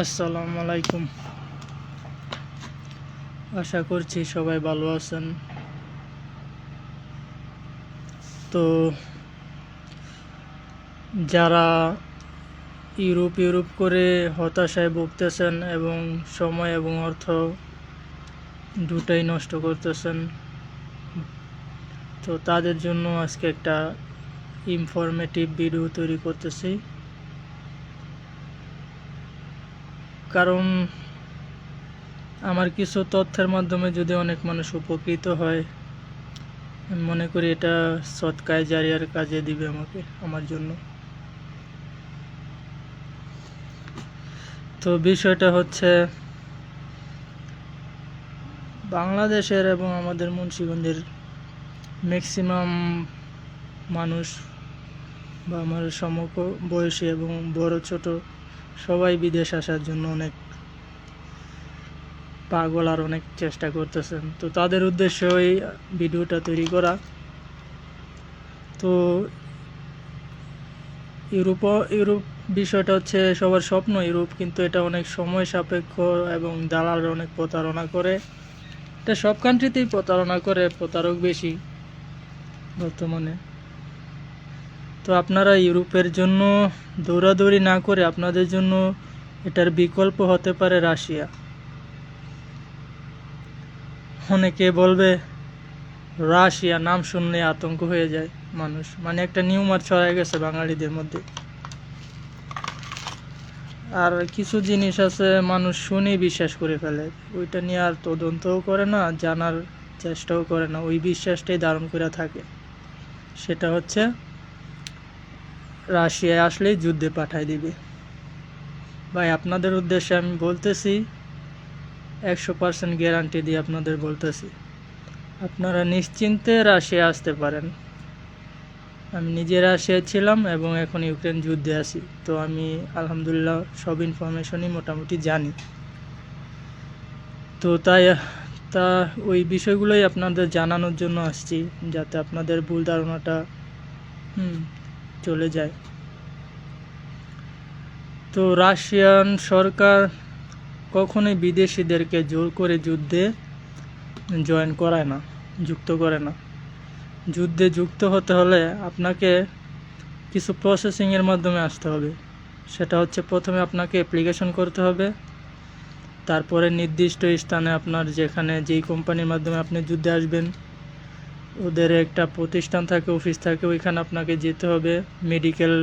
আসসালামু আলাইকুম। আশা করছি সবাই ভালো আছেন। তো যারা ইউরোপ ইউরোপ করে হতাশায় ভুগতেছেন এবং সময় এবং অর্থ দুটাই নষ্ট করতেছেন, তো তাদের জন্য আজকে একটা ইনফরমেটিভ ভিডিও তৈরি করতেছি। কারণ আমার কিছু তথ্যের মাধ্যমে যদি অনেক মানুষ উপকৃত হয়, আমি মনে করি এটা সৎকায় জারিয়ার কাজে দিবে আমাকে, আমার জন্য। তো বিষয়টা হচ্ছে, বাংলাদেশের এবং আমাদের মুন্সিগঞ্জের ম্যাক্সিমাম মানুষ বা আমার সমক বয়সী এবং বড় ছোট সবাই বিদেশ আসার জন্য অনেক পাগল আর অনেক চেষ্টা করতেছেন। তো তাদের উদ্দেশ্যে ওই ভিডিওটা তৈরি করা। তো ইউরোপ ইউরোপ বিষয়টা হচ্ছে সবার স্বপ্ন ইউরোপ, কিন্তু এটা অনেক সময় সাপেক্ষ এবং দালালরা অনেক প্রতারণা করে। এটা সব কান্ট্রিতেই প্রতারণা করে, প্রতারক বেশি বর্তমানে। তো আপনারা ইউরোপের জন্য দৌড়াদৌড়ি না করে আপনাদের জন্য এটার বিকল্প হতে পারে রাশিয়া। অনেকে বলবে, রাশিয়া, নাম শুনলে আতঙ্ক হয়ে যায় মানুষ। মানে একটা নিউমার ছড়ায় গেছে বাঙালিদের মধ্যে। আর কিছু জিনিস আছে মানুষ শুনেই বিশ্বাস করে ফেলে। ওইটা নিয়ে আর তদন্তও করে না, জানার চেষ্টাও করে না। ওই বিশ্বাসটাই ধারণ করে থাকে। সেটা হচ্ছে রাশিয়ায় আসলেই যুদ্ধে পাঠায় দিবে। ভাই, আপনাদের উদ্দেশ্যে আমি বলতেছি, একশো পার্সেন্ট গ্যারান্টি দিয়ে আপনাদের বলতেছি। আপনারা নিশ্চিন্তে রাশিয়া আসতে পারেন। আমি নিজে রাশিয়ায় ছিলাম এবং এখন ইউক্রেন যুদ্ধে আছি। তো আমি আলহামদুলিল্লাহ সব ইনফরমেশনই মোটামুটি জানি। তো তাই, তা ওই বিষয়গুলোই আপনাদের জানানোর জন্য আসছি, যাতে আপনাদের ভুল ধারণাটা, হুম চলে যায়। তো রাশিয়ান সরকার কখনোই বিদেশিদেরকে জোর করে যুদ্ধে জয়েন করায় না, যুক্ত করে না। যুদ্ধে যুক্ত হতে হলে আপনাকে কিছু প্রসেসিংয়ের মাধ্যমে আসতে হবে। সেটা হচ্ছে প্রথমে আপনাকে অ্যাপ্লিকেশন করতে হবে। তারপরে নির্দিষ্ট স্থানে আপনার যেখানে যেই কোম্পানির মাধ্যমে আপনি যুদ্ধে আসবেন ওদের একটা প্রতিষ্ঠান থাকে, অফিস থাকে, ওইখানে আপনাকে যেতে হবে। মেডিকেল,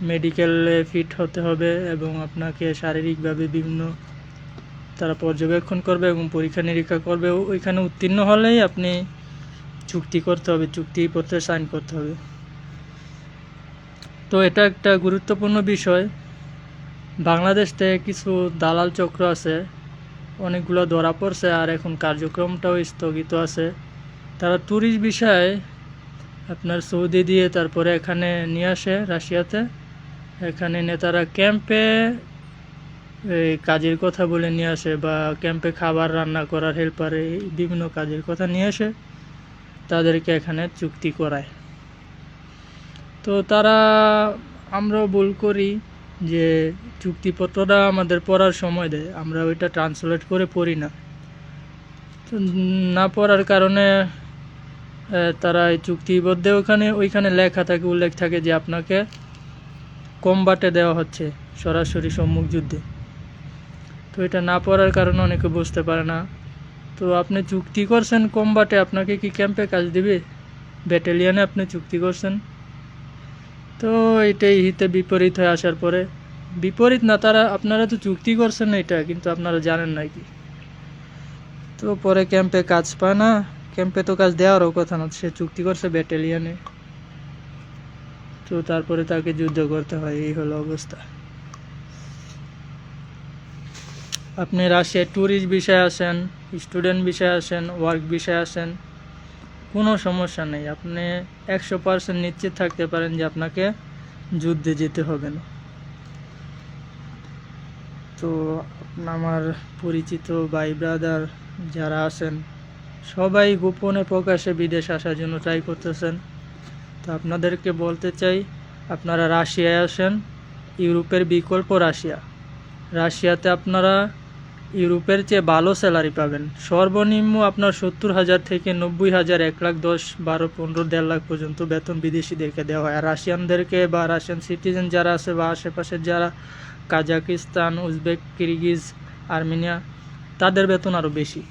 মেডিকেলে ফিট হতে হবে এবং আপনাকে শারীরিকভাবে বিভিন্ন তারা পর্যবেক্ষণ করবে এবং পরীক্ষা নিরীক্ষা করবে। ওইখানে উত্তীর্ণ হলেই আপনি চুক্তি করতে হবে, চুক্তিপত্রে সাইন করতে হবে। তো এটা একটা গুরুত্বপূর্ণ বিষয়। বাংলাদেশ থেকে কিছু দালাল চক্র আছে, অনেকগুলো ধরা পড়ছে আর এখন কার্যক্রমটাও স্থগিত আছে। তারা ট্যুরিস্ট বিষয়ে আপনার সৌদি দিয়ে তারপরে এখানে নিয়ে আসে রাশিয়াতে। এখানে নেতারা ক্যাম্পে এই কাজের কথা বলে নিয়ে আসে বা ক্যাম্পে খাবার রান্না করার হেল্পার এই বিভিন্ন কাজের কথা নিয়ে আসে। তাদেরকে এখানে চুক্তি করায়। তো তারা, আমরাও ভুল করি যে চুক্তিপত্রটা আমাদের পড়ার সময় দেয়। আমরা ওইটা ট্রান্সলেট করে পড়ি না। না পড়ার কারণে তারা এই চুক্তিবদ্ধে ওখানে, ওইখানে লেখা থাকে, উল্লেখ থাকে যে আপনাকে কমবাটে দেওয়া হচ্ছে সরাসরি সম্মুখ যুদ্ধে। তো এটা না পড়ার কারণে অনেকে বুঝতে পারে না। তো আপনি চুক্তি করছেন কমবাটে, আপনাকে কি ক্যাম্পে কাজ দিবে? ব্যাটালিয়ানে আপনি চুক্তি করছেন। তো এটাই হিতে বিপরীত হয়ে আসার পরে। বিপরীত না, তারা, আপনারা তো চুক্তি করছেন এটা, কিন্তু আপনারা জানেন না কি। তো পরে ক্যাম্পে কাজ পায় না। ক্যাম্পে তো কাজ দেওয়ারও কথা না, সে চুক্তি করছে ব্যাটালিয়ানে। তো তারপরে তাকে যুদ্ধ করতে হয়, এই হলো অবস্থা। আপনি রাশিয়ায় ট্যুরিস্ট বিষয়ে আসেন স্টুডেন্ট বিষয়ে আসেন ওয়ার্ক বিষয়ে আসেন, কোনো সমস্যা নেই। আপনি একশো পার্সেন্ট নিশ্চিত থাকতে পারেন যে আপনাকে যুদ্ধে যেতে হবে না। তো আমার পরিচিত ভাই ব্রাদার যারা আছেন সবাই গোপনে প্রকাশে বিদেশ আসার জন্য ট্রাই করতেছেন। তো আপনাদেরকে বলতে চাই, আপনারা রাশিয়ায় আসেন, ইউরোপের বিকল্প রাশিয়া। রাশিয়াতে আপনারা ইউরোপের চেয়ে ভালো স্যালারি পাবেন। সর্বনিম্ন আপনার সত্তর হাজার থেকে নব্বই হাজার, এক লাখ দশ, বারো, পনেরো, দেড় লাখ পর্যন্ত বেতন বিদেশিদেরকে দেওয়া হয়। আর রাশিয়ানদেরকে বা রাশিয়ান সিটিজেন যারা আছে বা আশেপাশের যারা, কাজাকিস্তান, উজবেক, কিরগিজ, আর্মেনিয়া, তাদের বেতন আরও বেশি।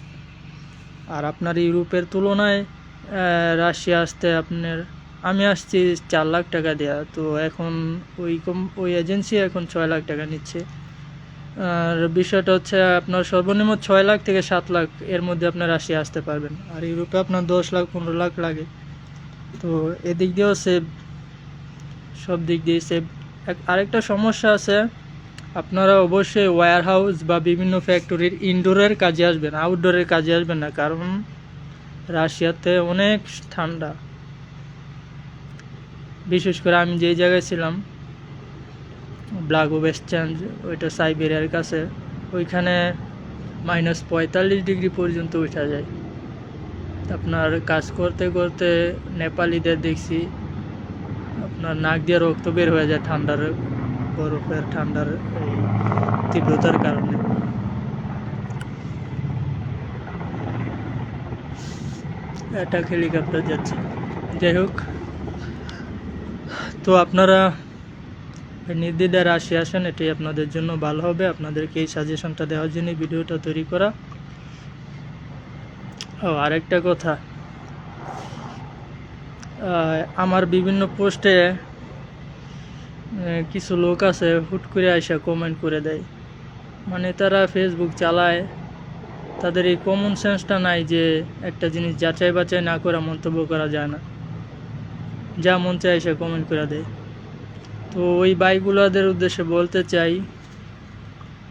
আর আপনার ইউরোপের তুলনায় রাশিয়া আসতে আপনার, আমি আসছি চার লাখ টাকা দেওয়া তো এখন ওই কম, ওই এজেন্সি এখন ছয় লাখ টাকা নিচ্ছে। আর বিষয়টা হচ্ছে আপনার সর্বনিম্ন ছয় লাখ থেকে সাত লাখ এর মধ্যে আপনার রাশিয়া আসতে পারবেন, আর ইউরোপে আপনার দশ লাখ, পনেরো লাখ লাগে। তো এদিক দিয়েও সেভ সব দিক দিয়ে সেভ আরেকটা সমস্যা আছে আপনারা অবশ্যই ওয়্যার হাউস বা বিভিন্ন ফ্যাক্টরির ইনডোরের কাজে আসবেন আউটডোরের কাজে আসবেন না, কারণ রাশিয়াতে অনেক ঠান্ডা। বিশেষ করে আমি যেই জায়গায় ছিলাম ব্লাগো চেঞ্জ ওইটা সাইবেরিয়ার কাছে, ওইখানে মাইনাস পঁয়তাল্লিশ ডিগ্রি পর্যন্ত উঠা যায়। আপনার কাজ করতে করতে নেপালিদের দেখছি, আপনার নাক দিয়ে রক্ত বের হয়ে যায় ঠান্ডার বরফের ঠান্ডার তীব্রতার কারণে। এটা হেলিকপ্টার যাচ্ছে। যাই হোক, তো আপনারা নির্দ্বিধায় রাশি আসেন, এটাই আপনাদের জন্য ভালো হবে। আপনাদেরকে এই সাজেশনটা দেওয়ার জন্য ভিডিওটা তৈরি করা। ও, আরেকটা কথা। আমার বিভিন্ন পোস্টে কিছু লোক আছে, হুট করে আইসা কমেন্ট করে দেয়। মানে তারা ফেসবুক চালায়। তাদের এই কমন সেন্সটা নাই যে একটা জিনিস যাচাই বাছাই না করে মন্তব্য করা যায় না। যা মন চায় সে কমেন্ট করে দেয়। তো ওই বাইকগুলোদের উদ্দেশ্যে বলতে চাই,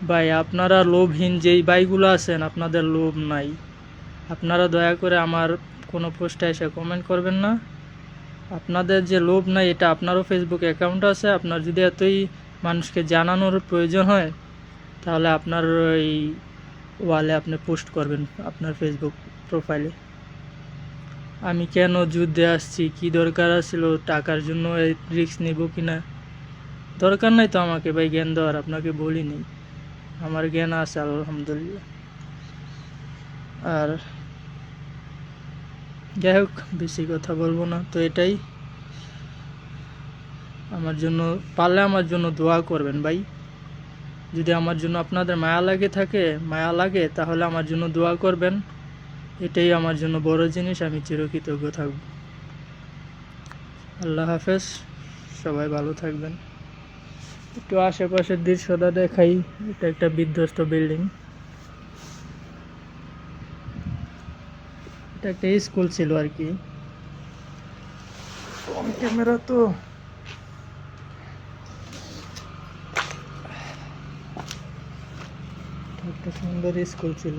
ভাই আপনারা লোভহীন, যেই বাইকগুলো আছেন, আপনাদের লোভ নাই। আপনারা দয়া করে আমার কোনো পোস্টে এসে কমেন্ট করবেন না। আপনাদের যে লোভ নাই, এটা আপনারও ফেসবুক অ্যাকাউন্ট আছে। আপনার যদি এতই মানুষকে জানানোর প্রয়োজন হয়, তাহলে আপনার ওই ওয়ালে আপনি পোস্ট করবেন আপনার ফেসবুক প্রোফাইলে আমি কেন যুদ্ধে আসছি? কি দরকার ছিল টাকার জন্য এই রিস্ক নিব কি না? দরকার নাই তো আমাকে ভাই, জ্ঞান দেওয়ার। আপনাকে বলিনি। আমার জ্ঞান আছে, আলহামদুলিল্লাহ। আর যাই হোক বেশি কথা বলব না, তো এটাই। আমার জন্য, পারলে আমার জন্য দোয়া করবেন ভাই। যদি আমার জন্য আপনাদের মায়া লাগে থাকে, মায়া লাগে, তাহলে আমার জন্য দোয়া করবেন। এটাই আমার জন্য বড় জিনিস, আমি চিরকৃতজ্ঞ থাকব। আল্লাহ হাফেজ, সবাই ভালো থাকবেন। একটু আশেপাশের দৃশ্যটা দেখাই, এটা একটা বিধ্বস্ত বিল্ডিং। এটা একটা স্কুল ছিল আর কি। ক্যামেরা তো। একটা সুন্দর স্কুল ছিল।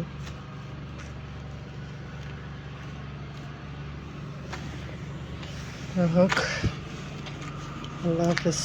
হোক আল্লাহ হাফেজ।